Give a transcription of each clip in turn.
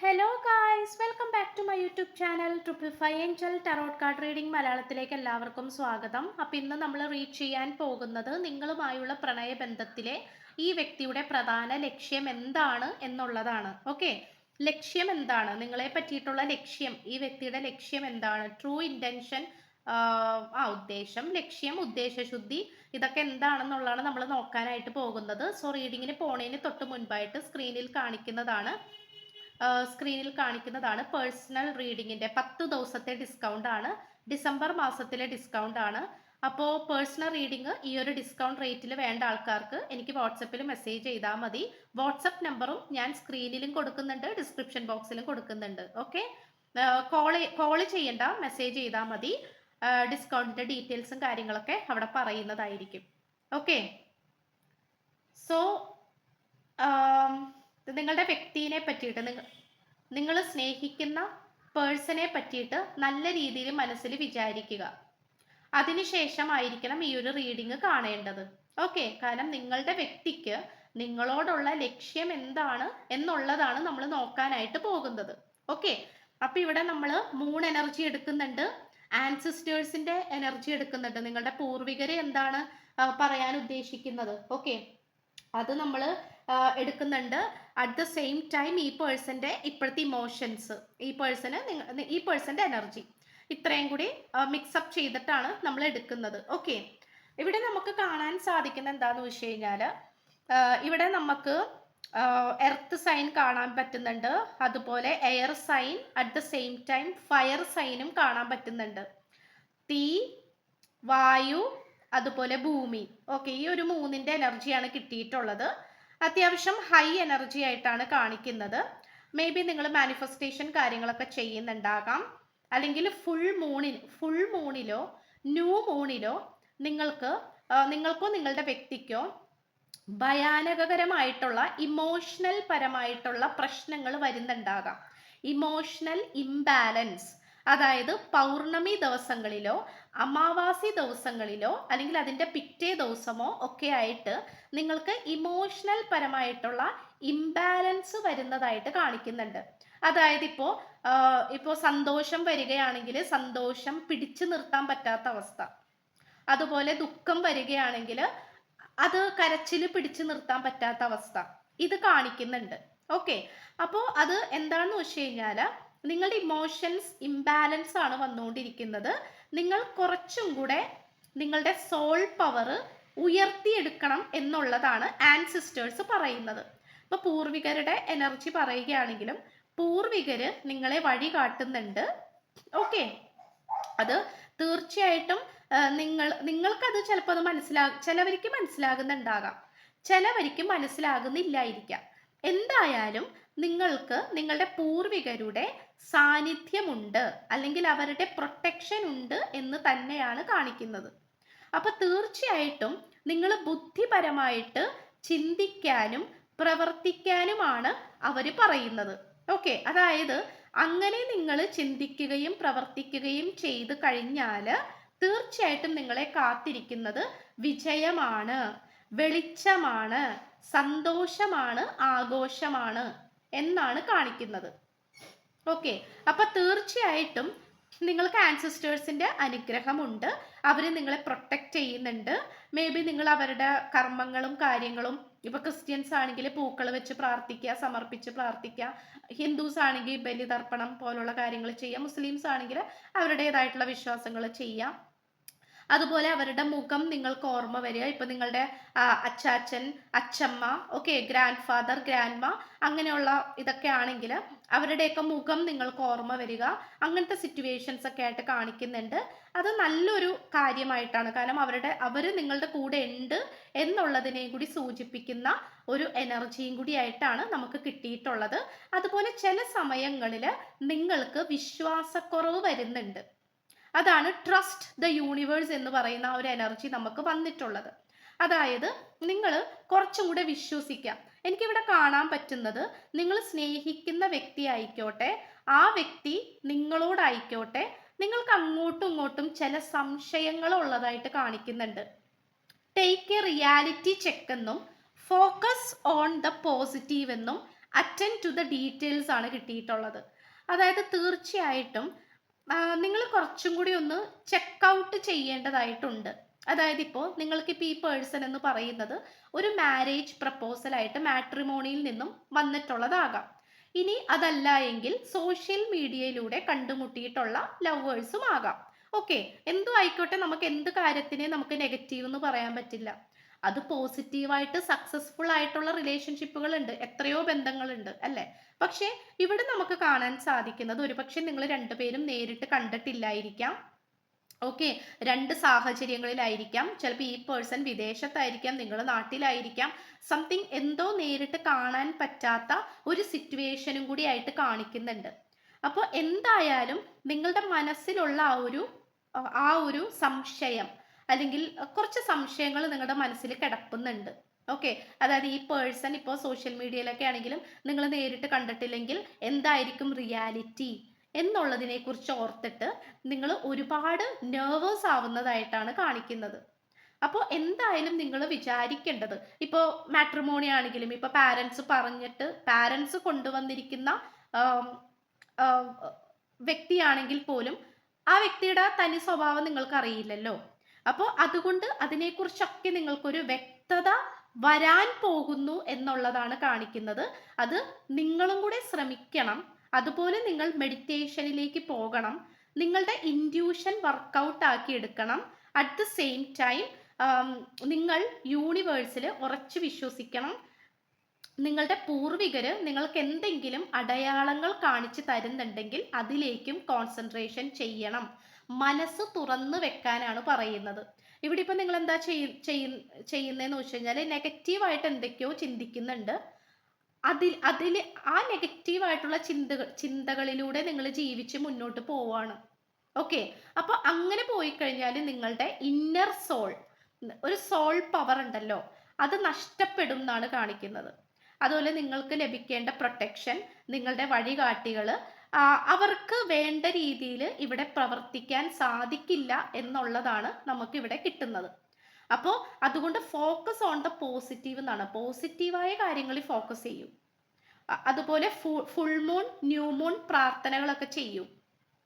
Hello guys welcome back to my YouTube channel triple five angel tarot card reading മലയാളത്തിലേക്ക് എല്ലാവർക്കും സ്വാഗതം. അപ്പം ഇന്ന് നമ്മൾ റീഡ് ചെയ്യാൻ പോകുന്നത് നിങ്ങളുമായുള്ള പ്രണയബന്ധത്തിലെ ഈ വ്യക്തിയുടെ പ്രധാന ലക്ഷ്യം എന്താണ് എന്നുള്ളതാണ്. ഓക്കെ ലക്ഷ്യം എന്താണ്? നിങ്ങളെ പറ്റിയിട്ടുള്ള ലക്ഷ്യം ഈ വ്യക്തിയുടെ ലക്ഷ്യം എന്താണ്? ട്രൂ ഇന്റൻഷൻ ആ ഉദ്ദേശം ലക്ഷ്യം ഉദ്ദേശശുദ്ധി ഇതൊക്കെ എന്താണെന്നുള്ളതാണ് നമ്മൾ നോക്കാനായിട്ട് പോകുന്നത്. സോ റീഡിങ്ങിന് പോണേന് തൊട്ട് മുൻപായിട്ട് സ്ക്രീനിൽ കാണിക്കുന്നതാണ്. സ്ക്രീനിൽ കാണിക്കുന്നതാണ് പേഴ്സണൽ റീഡിങ്ങിന്റെ പത്ത് ദിവസത്തെ ഡിസ്കൗണ്ട് ആണ്. ഡിസംബർ മാസത്തിലെ ഡിസ്കൗണ്ട് ആണ്. അപ്പോൾ പേഴ്സണൽ റീഡിങ് ഈ ഒരു ഡിസ്കൗണ്ട് റേറ്റിൽ വേണ്ട ആൾക്കാർക്ക് എനിക്ക് വാട്സപ്പിൽ മെസ്സേജ് ചെയ്താൽ മതി. വാട്സപ്പ് നമ്പറും ഞാൻ സ്ക്രീനിലും കൊടുക്കുന്നുണ്ട് ഡിസ്ക്രിപ്ഷൻ ബോക്സിലും കൊടുക്കുന്നുണ്ട്. ഓക്കെ കോൾ കോൾ ചെയ്യേണ്ട മെസ്സേജ് ചെയ്താൽ മതി. ഡിസ്കൗണ്ടിന്റെ ഡീറ്റെയിൽസും കാര്യങ്ങളൊക്കെ അവിടെ പറയുന്നതായിരിക്കും. ഓക്കെ സോ നിങ്ങളുടെ വ്യക്തിയെ പറ്റിയിട്ട് നിങ്ങൾ നിങ്ങൾ സ്നേഹിക്കുന്ന പേഴ്സണെ പറ്റിയിട്ട് നല്ല രീതിയിൽ മനസ്സിൽ വിചാരിക്കുക. അതിനുശേഷമായിരിക്കണം ഈ ഒരു റീഡിങ് കാണേണ്ടത്. ഓക്കെ കാരണം നിങ്ങളുടെ വ്യക്തിക്ക് നിങ്ങളോടുള്ള ലക്ഷ്യം എന്താണ് എന്നുള്ളതാണ് നമ്മൾ നോക്കാനായിട്ട് പോകുന്നത്. ഓക്കെ അപ്പൊ ഇവിടെ നമ്മൾ മൂൺ എനർജി എടുക്കുന്നുണ്ട്. ആൻസിസ്റ്റേഴ്സിന്റെ എനർജി എടുക്കുന്നുണ്ട്. നിങ്ങളുടെ പൂർവികരെ എന്താണ് പറയാൻ ഉദ്ദേശിക്കുന്നത്? ഓക്കെ അത് നമ്മൾ എടുക്കുന്നുണ്ട്. അറ്റ് ദ സെയിം ടൈം ഈ പേഴ്സന്റെ ഇപ്പോഴത്തെ ഇമോഷൻസ് ഈ പേഴ്സന് ഈ പേഴ്സന്റെ എനർജി ഇത്രയും കൂടി മിക്സപ്പ് ചെയ്തിട്ടാണ് നമ്മൾ എടുക്കുന്നത്. ഓക്കെ ഇവിടെ നമുക്ക് കാണാൻ സാധിക്കുന്ന എന്താണെന്ന് വെച്ച് കഴിഞ്ഞാൽ ഇവിടെ നമുക്ക് എർത്ത് സൈൻ കാണാൻ പറ്റുന്നുണ്ട്. അതുപോലെ air sign at the same time fire സൈനും കാണാൻ പറ്റുന്നുണ്ട്. തീ വായു അതുപോലെ ഭൂമി. ഓക്കെ ഈ ഒരു മൂന്നിന്റെ എനർജിയാണ് കിട്ടിയിട്ടുള്ളത്. അത്യാവശ്യം ഹൈ എനർജി ആയിട്ടാണ് കാണിക്കുന്നത്. മേ ബി നിങ്ങൾ മാനിഫെസ്റ്റേഷൻ കാര്യങ്ങളൊക്കെ ചെയ്യുന്നുണ്ടാകാം. അല്ലെങ്കിൽ ഫുൾ മൂണിൽ ഫുൾ മൂണിലോ ന്യൂ മൂണിലോ നിങ്ങൾക്ക് നിങ്ങൾക്കോ നിങ്ങളുടെ വ്യക്തിക്കോ ഭയാനകരമായിട്ടുള്ള ഇമോഷണൽ പരമായിട്ടുള്ള പ്രശ്നങ്ങൾ വരുന്നുണ്ടാകാം. ഇമോഷണൽ ഇംബാലൻസ് അതായത് പൗർണമി ദിവസങ്ങളിലോ അമാവാസി ദിവസങ്ങളിലോ അല്ലെങ്കിൽ അതിന്റെ പിറ്റേ ദിവസമോ ഒക്കെ ആയിട്ട് നിങ്ങൾക്ക് ഇമോഷണൽ പരമായിട്ടുള്ള ഇംബാലൻസ് വരുന്നതായിട്ട് കാണിക്കുന്നുണ്ട്. അതായത് ഇപ്പോൾ ഇപ്പോൾ സന്തോഷം വരികയാണെങ്കിൽ സന്തോഷം പിടിച്ചു നിർത്താൻ പറ്റാത്ത അവസ്ഥ. അതുപോലെ ദുഃഖം വരികയാണെങ്കിൽ അത് കരച്ചിൽ പിടിച്ചു നിർത്താൻ പറ്റാത്ത അവസ്ഥ. ഇത് കാണിക്കുന്നുണ്ട്. ഓക്കെ. അപ്പോൾ അത് എന്താണെന്ന് വെച്ച് കഴിഞ്ഞാൽ നിങ്ങളുടെ ഇമോഷൻസ് ഇംബാലൻസ് ആണ് വന്നുകൊണ്ടിരിക്കുന്നത്. നിങ്ങൾ കുറച്ചും കൂടെ നിങ്ങളുടെ സോൾ പവർ ഉയർത്തിയെടുക്കണം എന്നുള്ളതാണ് ആൻസിസ്റ്റേഴ്സ് പറയുന്നത്. അപ്പോൾ പൂർവികരുടെ എനർജി പറയുകയാണെങ്കിലും പൂർവികര് നിങ്ങളെ വഴി കാട്ടുന്നുണ്ട് ഓക്കെ അത് തീർച്ചയായിട്ടും നിങ്ങൾ നിങ്ങൾക്കത് ചിലപ്പോൾ അത് മനസ്സിലാ ചിലവർക്ക് മനസ്സിലാകുന്നുണ്ടാകാം. ചിലവർക്ക് മനസ്സിലാകുന്നില്ലായിരിക്കാം. എന്തായാലും നിങ്ങൾക്ക് നിങ്ങളുടെ പൂർവികരുടെ സാന്നിധ്യമുണ്ട് അല്ലെങ്കിൽ അവരുടെ പ്രൊട്ടക്ഷൻ ഉണ്ട് എന്ന് തന്നെയാണ് കാണിക്കുന്നത്. അപ്പൊ തീർച്ചയായിട്ടും നിങ്ങൾ ബുദ്ധിപരമായിട്ട് ചിന്തിക്കാനും പ്രവർത്തിക്കാനുമാണ് അവർ പറയുന്നത്. ഓക്കെ അതായത് അങ്ങനെ നിങ്ങൾ ചിന്തിക്കുകയും പ്രവർത്തിക്കുകയും ചെയ്തു കഴിഞ്ഞാൽ തീർച്ചയായിട്ടും നിങ്ങളെ കാത്തിരിക്കുന്നത് വിജയമാണ് വെളിച്ചമാണ് സന്തോഷമാണ് ആഘോഷമാണ് എന്നാണ് കാണിക്കുന്നത്. ഓക്കെ അപ്പൊ തീർച്ചയായിട്ടും നിങ്ങൾക്ക് ആൻസിസ്റ്റേഴ്സിന്റെ അനുഗ്രഹമുണ്ട്. അവർ നിങ്ങളെ പ്രൊട്ടക്റ്റ് ചെയ്യുന്നുണ്ട്. മേ ബി നിങ്ങൾ അവരുടെ കർമ്മങ്ങളും കാര്യങ്ങളും ഇപ്പൊ ക്രിസ്ത്യൻസ് ആണെങ്കിൽ പൂക്കൾ വെച്ച് പ്രാർത്ഥിക്കുക സമർപ്പിച്ച് പ്രാർത്ഥിക്കുക. ഹിന്ദുസ് ആണെങ്കിൽ ബലിതർപ്പണം പോലുള്ള കാര്യങ്ങൾ ചെയ്യുക. മുസ്ലിംസ് ആണെങ്കിൽ അവരുടേതായിട്ടുള്ള വിശ്വാസങ്ങൾ ചെയ്യാം അതുപോലെ അവരുടെ മുഖം നിങ്ങൾക്ക് ഓർമ്മ വരിക. ഇപ്പൊ നിങ്ങളുടെ അച്ചാച്ചൻ അച്ചമ്മ ഓക്കെ ഗ്രാൻഡ് ഫാദർ ഗ്രാൻഡ്മ അങ്ങനെയുള്ള ഇതൊക്കെ ആണെങ്കിൽ അവരുടെയൊക്കെ മുഖം നിങ്ങൾക്ക് ഓർമ്മ വരിക. അങ്ങനത്തെ സിറ്റുവേഷൻസ് ഒക്കെ ആയിട്ട് കാണിക്കുന്നുണ്ട്. അത് നല്ലൊരു കാര്യമായിട്ടാണ്. കാരണം അവരുടെ അവർ നിങ്ങളുടെ കൂടെ ഉണ്ട് എന്നുള്ളതിനെയും കൂടി സൂചിപ്പിക്കുന്ന ഒരു എനർജിയും കൂടി ആയിട്ടാണ് നമുക്ക് കിട്ടിയിട്ടുള്ളത്. അതുപോലെ ചില സമയങ്ങളിൽ നിങ്ങൾക്ക് വിശ്വാസക്കുറവ് വരുന്നുണ്ട്. അതാണ് ട്രസ്റ്റ് ദ യൂണിവേഴ്സ് എന്ന് പറയുന്ന ആ ഒരു എനർജി നമുക്ക് വന്നിട്ടുള്ളത്. അതായത് നിങ്ങൾ കുറച്ചും കൂടെ വിശ്വസിക്കാം. എനിക്കിവിടെ കാണാൻ പറ്റുന്നത് നിങ്ങൾ സ്നേഹിക്കുന്ന വ്യക്തി ആയിക്കോട്ടെ ആ വ്യക്തി നിങ്ങളോടായിക്കോട്ടെ നിങ്ങൾക്ക് അങ്ങോട്ടും ഇങ്ങോട്ടും ചില സംശയങ്ങൾ ഉള്ളതായിട്ട് കാണിക്കുന്നുണ്ട്. ടേക്ക് എ റിയാലിറ്റി ചെക്ക് എന്നും ഫോക്കസ് ഓൺ ദ പോസിറ്റീവ് എന്നും അറ്റൻഡ് ടു ദ ഡീറ്റെയിൽസ് ആണ് കിട്ടിയിട്ടുള്ളത്. അതായത് തീർച്ചയായിട്ടും നിങ്ങൾ കുറച്ചും കൂടി ഒന്ന് ചെക്ക് ഔട്ട് ചെയ്യേണ്ടതായിട്ടുണ്ട്. അതായത് ഇപ്പോൾ നിങ്ങൾക്കിപ്പോൾ ഈ പേഴ്സൺ എന്ന് പറയുന്നത് ഒരു മാരേജ് പ്രപ്പോസലായിട്ട് മാട്രിമോണിയിൽ നിന്നും വന്നിട്ടുള്ളതാകാം. ഇനി അതല്ല എങ്കിൽ സോഷ്യൽ മീഡിയയിലൂടെ കണ്ടുമുട്ടിയിട്ടുള്ള ലവേഴ്സും ആകാം. ഓക്കെ എന്തു ആയിക്കോട്ടെ നമുക്ക് എന്ത് കാര്യത്തിനെ നമുക്ക് നെഗറ്റീവ് എന്ന് പറയാൻ പറ്റില്ല. അത് പോസിറ്റീവായിട്ട് സക്സസ്ഫുൾ ആയിട്ടുള്ള റിലേഷൻഷിപ്പുകൾ ഉണ്ട് എത്രയോ ബന്ധങ്ങളുണ്ട് അല്ലേ? പക്ഷേ ഇവിടെ നമുക്ക് കാണാൻ സാധിക്കുന്നത് ഒരുപക്ഷെ നിങ്ങൾ രണ്ടുപേരും നേരിട്ട് കണ്ടിട്ടില്ലായിരിക്കാം. ഓക്കെ രണ്ട് സാഹചര്യങ്ങളിലായിരിക്കാം. ചിലപ്പോൾ ഈ പേഴ്സൺ വിദേശത്തായിരിക്കാം നിങ്ങൾ നാട്ടിലായിരിക്കാം. സംതിങ് എന്തോ നേരിട്ട് കാണാൻ പറ്റാത്ത ഒരു സിറ്റുവേഷനും കൂടി ആയിട്ട് കാണിക്കുന്നുണ്ട്. അപ്പോൾ എന്തായാലും നിങ്ങളുടെ മനസ്സിലുള്ള ആ ഒരു ആ ഒരു സംശയം അല്ലെങ്കിൽ കുറച്ച് സംശയങ്ങൾ നിങ്ങളുടെ മനസ്സിൽ കിടപ്പുന്നുണ്ട്. ഓക്കെ അതായത് ഈ പേഴ്സൺ ഇപ്പോൾ സോഷ്യൽ മീഡിയയിലൊക്കെ ആണെങ്കിലും നിങ്ങൾ നേരിട്ട് കണ്ടിട്ടില്ലെങ്കിൽ എന്തായിരിക്കും റിയാലിറ്റി എന്നുള്ളതിനെ കുറിച്ച് ഓർത്തിട്ട് നിങ്ങൾ ഒരുപാട് നെർവസ് ആവുന്നതായിട്ടാണ് കാണിക്കുന്നത്. അപ്പോൾ എന്തായാലും നിങ്ങൾ വിചാരിക്കേണ്ടത് ഇപ്പോൾ മാട്രിമോണി ആണെങ്കിലും ഇപ്പോൾ പാരൻസ് പറഞ്ഞിട്ട് പാരൻസ് കൊണ്ടുവന്നിരിക്കുന്ന വ്യക്തിയാണെങ്കിൽ പോലും ആ വ്യക്തിയുടെ തനി സ്വഭാവം നിങ്ങൾക്ക് അറിയില്ലല്ലോ അപ്പോൾ അതുകൊണ്ട് അതിനെക്കുറിച്ചൊക്കെ നിങ്ങൾക്കൊരു വ്യക്തത വരാൻ പോകുന്നു എന്നുള്ളതാണ് കാണിക്കുന്നത്. അത് നിങ്ങളും കൂടെ ശ്രമിക്കണം. അതുപോലെ നിങ്ങൾ മെഡിറ്റേഷനിലേക്ക് പോകണം. നിങ്ങളുടെ ഇൻഡ്യൂഷൻ വർക്കൗട്ട് ആക്കി എടുക്കണം. അറ്റ് ദ സെയിം ടൈം നിങ്ങൾ യൂണിവേഴ്സിൽ ഉറച്ചു വിശ്വസിക്കണം. നിങ്ങളുടെ പൂർവികർ നിങ്ങൾക്ക് എന്തെങ്കിലും അടയാളങ്ങൾ കാണിച്ചു തരുന്നുണ്ടെങ്കിൽ അതിലേക്കും കോൺസെൻട്രേഷൻ ചെയ്യണം. മനസ്സ് തുറന്നു വെക്കാനാണ് പറയുന്നത്. ഇവിടെ ഇപ്പൊ നിങ്ങൾ എന്താ ചെയ്യ ചെയ്യുന്നതെന്ന് വെച്ച് കഴിഞ്ഞാൽ നെഗറ്റീവായിട്ട് എന്തൊക്കെയോ ചിന്തിക്കുന്നുണ്ട്. അതിൽ അതിൽ ആ നെഗറ്റീവായിട്ടുള്ള ചിന്തകൾ ചിന്തകളിലൂടെ നിങ്ങൾ ജീവിച്ച് മുന്നോട്ട് പോവാണ്. ഓക്കെ അപ്പൊ അങ്ങനെ പോയി കഴിഞ്ഞാൽ നിങ്ങളുടെ ഇന്നർ സോൾ ഒരു സോൾ പവർ ഉണ്ടല്ലോ അത് നഷ്ടപ്പെടും എന്നാണ് കാണിക്കുന്നത്. അതുപോലെ നിങ്ങൾക്ക് ലഭിക്കേണ്ട പ്രൊട്ടക്ഷൻ നിങ്ങളുടെ വഴികാട്ടികൾ അവർക്ക് വേണ്ട രീതിയിൽ ഇവിടെ പ്രവർത്തിക്കാൻ സാധിക്കില്ല എന്നുള്ളതാണ് നമുക്ക് ഇവിടെ കിട്ടുന്നത്. അപ്പോൾ അതുകൊണ്ട് ഫോക്കസ് ഓൺ ദ പോസിറ്റീവ് എന്നാണ് പോസിറ്റീവായ കാര്യങ്ങളിൽ ഫോക്കസ് ചെയ്യും. അതുപോലെ ഫുൾ മൂൺ ന്യൂ മൂൺ പ്രാർത്ഥനകളൊക്കെ ചെയ്യൂ.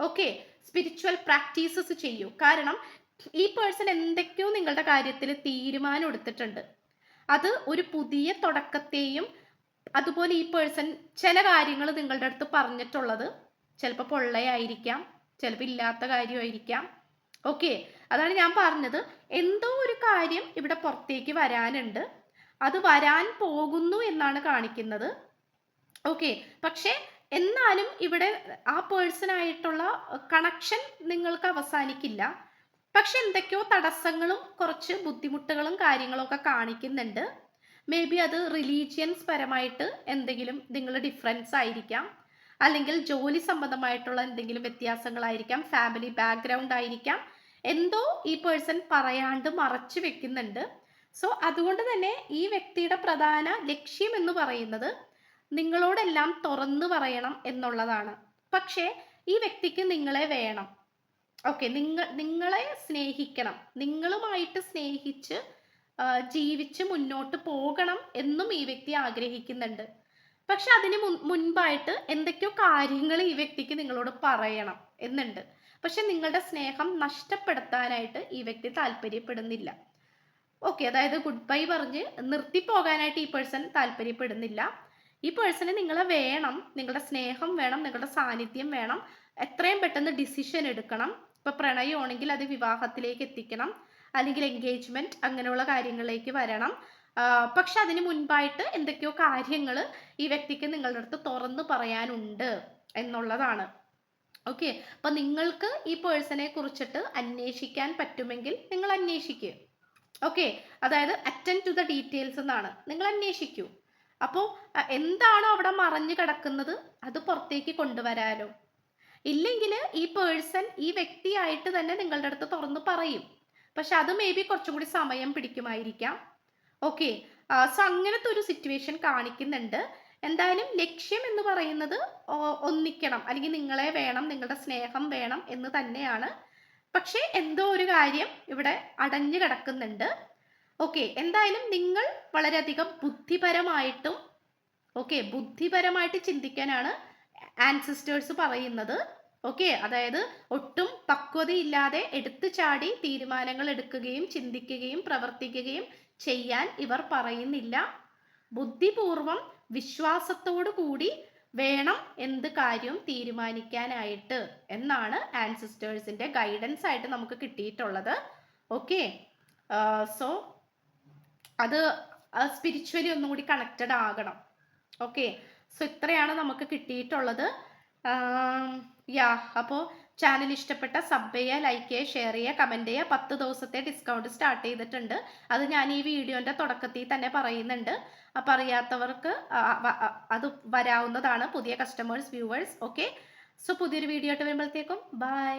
ഓക്കെ സ്പിരിച്വൽ പ്രാക്ടീസസ് ചെയ്യൂ. കാരണം ഈ പേഴ്സൺ എന്തൊക്കെയോ നിങ്ങളുടെ കാര്യത്തിൽ തീരുമാനം എടുത്തിട്ടുണ്ട്. അത് ഒരു പുതിയ തുടക്കത്തെയും അതുപോലെ ഈ പേഴ്സൺ ചില കാര്യങ്ങൾ നിങ്ങളുടെ അടുത്ത് പറഞ്ഞിട്ടുള്ളത്. ചിലപ്പോൾ പൊള്ളയായിരിക്കാം ചിലപ്പോൾ ഇല്ലാത്ത കാര്യമായിരിക്കാം. ഓക്കെ അതാണ് ഞാൻ പറഞ്ഞത്. എന്തോ ഒരു കാര്യം ഇവിടെ പുറത്തേക്ക് വരാനുണ്ട്. അത് വരാൻ പോകുന്നു എന്നാണ് കാണിക്കുന്നത്. ഓക്കെ പക്ഷേ എന്നാലും ഇവിടെ ആ പേഴ്സണായിട്ടുള്ള കണക്ഷൻ നിങ്ങൾക്ക് അവസാനിക്കില്ല. പക്ഷെ എന്തൊക്കെയോ തടസ്സങ്ങളും കുറച്ച് ബുദ്ധിമുട്ടുകളും കാര്യങ്ങളും ഒക്കെ കാണിക്കുന്നുണ്ട്. മേ ബി അത് റിലീജിയൻസ് പരമായിട്ട് എന്തെങ്കിലും നിങ്ങൾ ഡിഫറൻസ് ആയിരിക്കാം. അല്ലെങ്കിൽ ജോലി സംബന്ധമായിട്ടുള്ള എന്തെങ്കിലും വ്യത്യാസങ്ങളായിരിക്കാം. ഫാമിലി ബാക്ക്ഗ്രൗണ്ട് ആയിരിക്കാം. എന്തോ ഈ പേഴ്സൺ പറയാണ്ട് മറച്ചു വെക്കുന്നുണ്ട്. സോ അതുകൊണ്ട് തന്നെ ഈ വ്യക്തിയുടെ പ്രധാന ലക്ഷ്യം എന്ന് പറയുന്നത് നിങ്ങളോടെല്ലാം തുറന്നു പറയണം എന്നുള്ളതാണ്. പക്ഷേ ഈ വ്യക്തിക്ക് നിങ്ങളെ വേണം. ഓക്കെ നിങ്ങൾ നിങ്ങളെ സ്നേഹിക്കണം. നിങ്ങളുമായിട്ട് സ്നേഹിച്ച് ജീവിച്ച് മുന്നോട്ട് പോകണം എന്നും ഈ വ്യക്തി ആഗ്രഹിക്കുന്നുണ്ട്. പക്ഷെ അതിന് മുൻപായിട്ട് എന്തൊക്കെയോ കാര്യങ്ങൾ ഈ വ്യക്തിക്ക് നിങ്ങളോട് പറയണം എന്നുണ്ട്. പക്ഷെ നിങ്ങളുടെ സ്നേഹം നഷ്ടപ്പെടുത്താനായിട്ട് ഈ വ്യക്തി താല്പര്യപ്പെടുന്നില്ല. ഓക്കെ അതായത് ഗുഡ് ബൈ പറഞ്ഞ് നിർത്തി പോകാനായിട്ട് ഈ പേഴ്സൺ താല്പര്യപ്പെടുന്നില്ല. ഈ പേഴ്സണ് നിങ്ങളെ വേണം നിങ്ങളുടെ സ്നേഹം വേണം നിങ്ങളുടെ സാന്നിധ്യം വേണം. എത്രയും പെട്ടെന്ന് ഡിസിഷൻ എടുക്കണം. ഇപ്പൊ പ്രണയമാണെങ്കിൽ അത് വിവാഹത്തിലേക്ക് എത്തിക്കണം. അല്ലെങ്കിൽ എൻഗേജ്മെന്റ് അങ്ങനെയുള്ള കാര്യങ്ങളിലേക്ക് വരണം. പക്ഷെ അതിന് മുൻപായിട്ട് എന്തൊക്കെയോ കാര്യങ്ങൾ ഈ വ്യക്തിക്ക് നിങ്ങളുടെ അടുത്ത് തുറന്നു പറയാനുണ്ട് എന്നുള്ളതാണ്. ഓക്കെ അപ്പൊ നിങ്ങൾക്ക് ഈ പേഴ്സണെ കുറിച്ചിട്ട് അന്വേഷിക്കാൻ പറ്റുമെങ്കിൽ നിങ്ങൾ അന്വേഷിക്കുക ഓക്കെ അതായത് അറ്റൻഡ് ടു ദ ഡീറ്റെയിൽസ് എന്നാണ്. നിങ്ങൾ അന്വേഷിക്കൂ. അപ്പോൾ എന്താണോ അവിടെ മറഞ്ഞു കിടക്കുന്നത് അത് പുറത്തേക്ക് കൊണ്ടുവരാലോ. ഇല്ലെങ്കിൽ ഈ പേഴ്സൺ ഈ വ്യക്തിയായിട്ട് തന്നെ നിങ്ങളുടെ അടുത്ത് തുറന്നു പറയും. പക്ഷെ അത് മേ ബി കുറച്ചും കൂടി സമയം പിടിക്കുമായിരിക്കാം. ഓക്കെ സോ അങ്ങനത്തെ ഒരു സിറ്റുവേഷൻ കാണിക്കുന്നുണ്ട്. എന്തായാലും ലക്ഷ്യം എന്ന് പറയുന്നത് ഒന്നിക്കണം. അല്ലെങ്കിൽ നിങ്ങളെ വേണം നിങ്ങളുടെ സ്നേഹം വേണം എന്ന് തന്നെയാണ്. പക്ഷേ എന്തോ ഒരു കാര്യം ഇവിടെ അടഞ്ഞു കിടക്കുന്നുണ്ട്. ഓക്കെ എന്തായാലും നിങ്ങൾ വളരെയധികം ബുദ്ധിപരമായിട്ടും ഓക്കെ ബുദ്ധിപരമായിട്ട് ചിന്തിക്കാനാണ് ആൻസിസ്റ്റേഴ്സ് പറയുന്നത്. ഓക്കെ അതായത് ഒട്ടും പക്വതയില്ലാതെ എടുത്തു ചാടി തീരുമാനങ്ങൾ എടുക്കുകയും ചിന്തിക്കുകയും പ്രവർത്തിക്കുകയും ചെയ്യാൻ ഇവർ പറയുന്നില്ല. ബുദ്ധിപൂർവം വിശ്വാസത്തോടു കൂടി വേണം എന്ത് കാര്യവും തീരുമാനിക്കാനായിട്ട് എന്നാണ് ആൻസിസ്റ്റേഴ്സിന്റെ ഗൈഡൻസ് ആയിട്ട് നമുക്ക് കിട്ടിയിട്ടുള്ളത്. ഓക്കെ സോ അത് സ്പിരിച്വലി ഒന്നുകൂടി കണക്റ്റഡ് ആകണം. ഓക്കെ സോ ഇത്രയാണ് നമുക്ക് കിട്ടിയിട്ടുള്ളത്. യാ അപ്പോൾ ചാനൽ ഇഷ്ടപ്പെട്ട സബ് ചെയ്യുക ലൈക്ക് ചെയ്യുക ഷെയർ ചെയ്യുക കമന്റ് ചെയ്യുക. പത്ത് ദിവസത്തെ ഡിസ്കൗണ്ട് സ്റ്റാർട്ട് ചെയ്തിട്ടുണ്ട്. അത് ഞാൻ ഈ വീഡിയോന്റെ തുടക്കത്തിൽ തന്നെ പറയുന്നുണ്ട്. അപ്പം അറിയാത്തവർക്ക് അത് വരാവുന്നതാണ്. പുതിയ കസ്റ്റമേഴ്സ് വ്യൂവേഴ്സ് ഓക്കെ സോ പുതിയൊരു വീഡിയോ ആയിട്ട് വരുമ്പോഴത്തേക്കും ബൈ